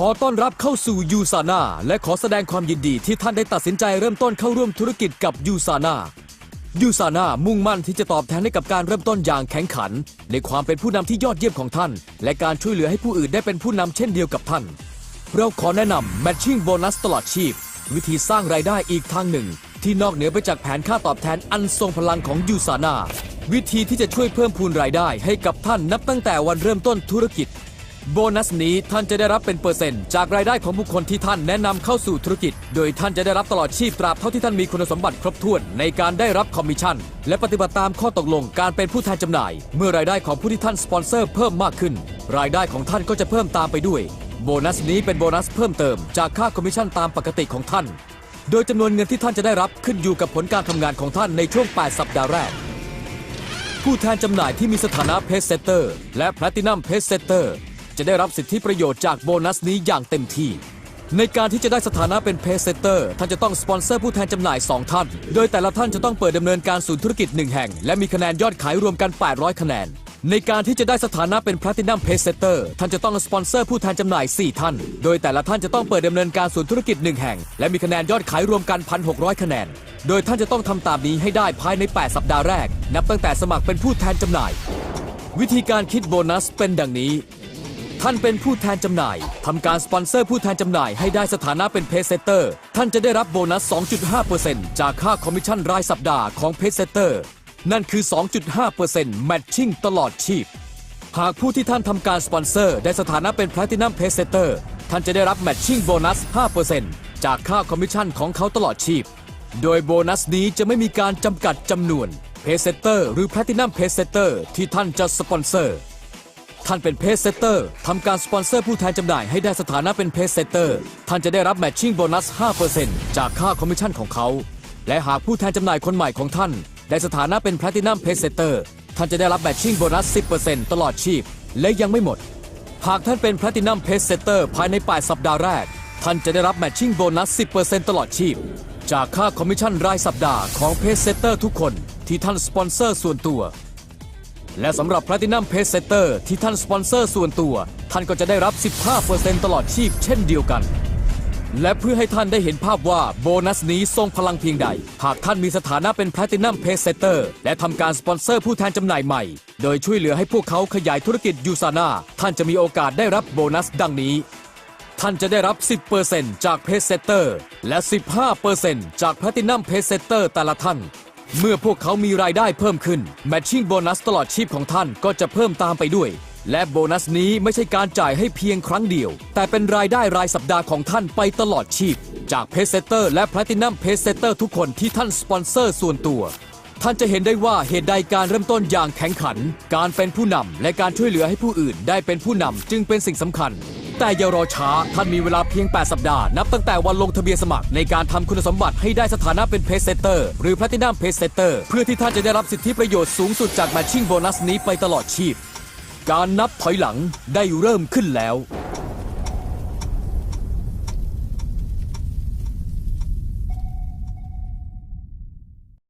ขอต้อนรับเข้าสู่ยูซาน่าและขอแสดงความยินดีที่ท่านได้ตัดสินใจเริ่มต้นเข้าร่วมธุรกิจกับยูซาน่ายูซาน่ามุ่งมั่นที่จะตอบแทนให้กับการเริ่มต้นอย่างแข็งขัน ในความเป็นผู้นำที่ยอดเยี่ยมของท่าน และการช่วยเหลือให้ผู้อื่นได้เป็นผู้นำเช่นเดียวกับท่าน เราขอแนะนำ Matching Bonus ตลอดชีพ วิธีสร้างรายได้อีกทางหนึ่ง ที่นอกเหนือไปจากแผนค่าตอบแทนอันทรงพลังของยูซาน่าวิธีที่จะช่วยเพิ่มพูนรายได้ให้กับท่านนับตั้งแต่วันเริ่มต้นธุรกิจ โบนัสนี้ท่านจะได้รับเป็นเปอร์เซ็นต์จากรายได้ของบุคคลที่ท่านแนะนำเข้าสู่ธุรกิจ โดยท่านจะได้รับตลอดชีพตราบเท่าที่ท่านมีคุณสมบัติครบถ้วนในการได้รับคอมมิชชั่น และปฏิบัติตามข้อตกลงการเป็นผู้แทนจำหน่าย เมื่อรายได้ของผู้ที่ท่านสปอนเซอร์เพิ่มมากขึ้น รายได้ของท่านก็จะเพิ่มตามไปด้วย โบนัสนี้เป็นโบนัสเพิ่มเติมจากค่าคอมมิชชั่นตามปกติของท่าน โดยจำนวนเงินที่ท่านจะได้รับขึ้นอยู่กับผลการทำงานของท่านในช่วง 8 สัปดาห์แรกผู้แทนจำหน่ายที่มีสถานะเพจเซเตอร์และแพลตินัมเพจเซเตอร์ จะได้รับสิทธิประโยชน์จากโบนัสนี้อย่างเต็มที่ ในการที่จะได้สถานะเป็นเพจเซตเตอร์ท่านจะต้องสปอนเซอร์ผู้แทนจำหน่าย 2 ท่าน โดยแต่ละท่านจะต้องเปิดดำเนินการศูนย์ธุรกิจ 1 แห่ง และมีคะแนนยอดขายรวมกัน 800 คะแนน ในการที่จะได้สถานะเป็น Platinum p a c e Setter ท่านจะต้องสปอนเซอร์ผู้แทนจำหน่าย 4 ท่าน โดยแต่ละท่านจะต้องเปิดดำเนินการศูนย์ธุรกิจ 1 แห่ง และมีคะแนนยอดขายรวมกัน 1,600 คะแนน โดยท่านจะต้องทำตามนี้ให้ได้ภายใน 8 สัปดาห์แรก นับตั้งแต่สมัครเป็นผู้แทนจำหน่ายวิธีการคิดโบนัสเป็นดังนี้ ท่านเป็นผู้แทนจำหน่ายทำการสปอนเซอร์ผู้แทนจำหน่ายให้ได้สถานะเป็นเพจเซตเตอร์ ท่านจะได้รับโบนัส 2.5%จากค่าคอมมิชชั่นรายสัปดาห์ของเพจเซตเตอร์ นั่นคือ 2.5%แมทชิ่งตลอดชีพ หากผู้ที่ท่านทำการสปอนเซอร์ได้สถานะเป็นแพลตินัมเพจเซตเตอร์ ท่านจะได้รับแมทชิ่งโบนัส 5%จากค่าคอมมิชชั่นของเขาตลอดชีพ โดยโบนัสนี้จะไม่มีการจำกัดจำนวนเพจเซตเตอร์หรือแพลตินัมเพจเซตเตอร์ที่ท่านจะสปอนเซอร์ ท่านเป็นเพจเซตเตอร์ทำการสปอนเซอร์ผู้แทนจำหน่ายให้ได้สถานะเป็นเพจเซตเตอร์ ท่านจะได้รับแมทชิ่งโบนัส 5%จากค่าคอมมิชชั่นของเขา และหากผู้แทนจำหน่ายคนใหม่ของท่าน ได้สถานะเป็นแพลตินัมเพจเซตเตอร์ ท่านจะได้รับแมทชิ่งโบนัส 10%ตลอดชีพ และยังไม่หมด หากท่านเป็นแพลตินัมเพจเซตเตอร์ภายใน 8 สัปดาห์แรก ท่านจะได้รับแมทชิ่งโบนัส 10%ตลอดชีพ จากค่าคอมมิชชั่นรายสัปดาห์ของเพจเซตเตอร์ทุกคนที่ท่านสปอนเซอร์ส่วนตัว และสำหรับ Platinum Page Setter ที่ท่านสปอนเซอร์ส่วนตัว ท่านก็จะได้รับ 15%ตลอดชีพเช่นเดียวกัน และเพื่อให้ท่านได้เห็นภาพว่าโบนัสนี้ทรงพลังเพียงใด หากท่านมีสถานะเป็น Platinum Page Setter และทำการสปอนเซอร์ผู้แทนจำหน่ายใหม่ โดยช่วยเหลือให้พวกเขาขยายธุรกิจยูซาน่าท่านจะมีโอกาสได้รับโบนัสดังนี้ท่านจะได้รับ 10%จากเพจเซตเตอร์ และ 15%จาก Platinum Page Setter แต่ละท่าน เมื่อพวกเขามีรายได้เพิ่มขึ้นแมทชิ่งโบนัสตลอดชีพของท่านก็จะเพิ่มตามไปด้วย และโบนัสนี้ไม่ใช่การจ่ายให้เพียงครั้งเดียว แต่เป็นรายได้รายสัปดาห์ของท่านไปตลอดชีพ จากเพจเซเตอร์และแพลตินัมเพจเซเตอร์ทุกคนที่ท่านสปอนเซอร์ส่วนตัว ท่านจะเห็นได้ว่าเหตุใดการเริ่มต้นอย่างแข็งขัน การเป็นผู้นำและการช่วยเหลือให้ผู้อื่นได้เป็นผู้นำจึงเป็นสิ่งสำคัญ แต่อย่ารอช้า ท่านมีเวลาเพียง 8 สัปดาห์ นับตั้งแต่วันลงทะเบียนสมัคร ในการทำคุณสมบัติให้ได้สถานะเป็นเพจเซเตอร์หรือแพลตินัมเพจเซเตอร์เพื่อที่ท่านจะได้รับสิทธิประโยชน์สูงสุดจากแมทชิ่งโบนัสนี้ไปตลอดชีพ การนับถอยหลังได้เริ่มขึ้นแล้ว